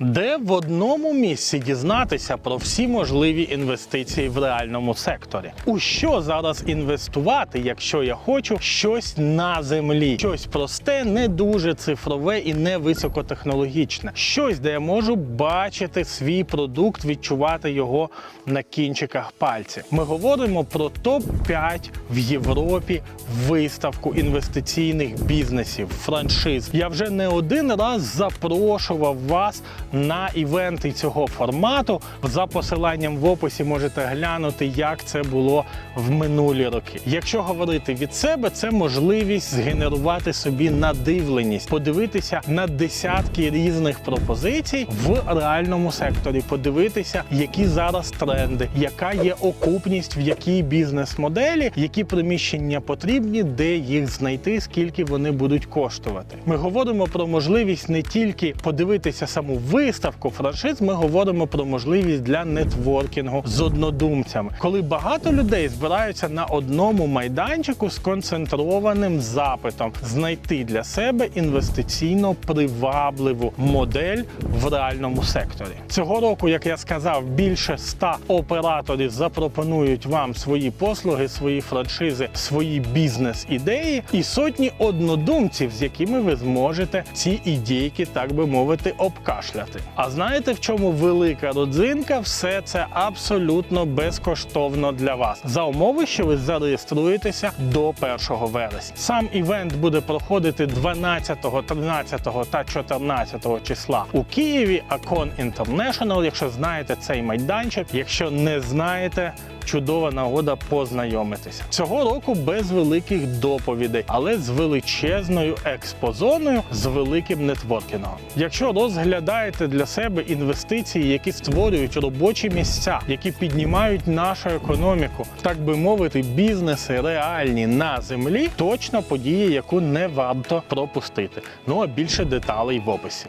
Де в одному місці дізнатися про всі можливі інвестиції в реальному секторі? У що зараз інвестувати, якщо я хочу щось на землі? Щось просте, не дуже цифрове і не високотехнологічне. Щось, де я можу бачити свій продукт, відчувати його на кінчиках пальців. Ми говоримо про топ-5 в Європі виставку інвестиційних бізнесів, франшиз. Я вже не один раз запрошував вас на івенти цього формату. За посиланням в описі можете глянути, як це було в минулі роки. Якщо говорити від себе, це можливість згенерувати собі надивленість, подивитися на десятки різних пропозицій в реальному секторі, подивитися, які зараз тренди, яка є окупність, в якій бізнес-моделі, які приміщення потрібні, де їх знайти, скільки вони будуть коштувати. Ми говоримо про можливість не тільки подивитися саму виставку франшиз, ми говоримо про можливість для нетворкінгу з однодумцями, коли багато людей збираються на одному майданчику з концентрованим запитом знайти для себе інвестиційно привабливу модель в реальному секторі. Цього року, як я сказав, більше 100 операторів запропонують вам свої послуги, свої франшизи, свої бізнес-ідеї і сотні однодумців, з якими ви зможете ці ідейки, так би мовити, обкашляти. А знаєте, в чому велика родзинка? Все це абсолютно безкоштовно для вас за умови, що ви зареєструєтеся до 1 вересня. Сам івент буде проходити 12, 13 та 14 числа у Києві. Акон International, якщо знаєте цей майданчик, якщо не знаєте. Чудова нагода познайомитися цього року без великих доповідей, але з величезною експозоною, з великим нетворкінгом. Якщо розглядаєте для себе інвестиції, які створюють робочі місця, які піднімають нашу економіку, так би мовити, бізнеси реальні на землі, точно подія, яку не варто пропустити. Ну а більше деталей в описі.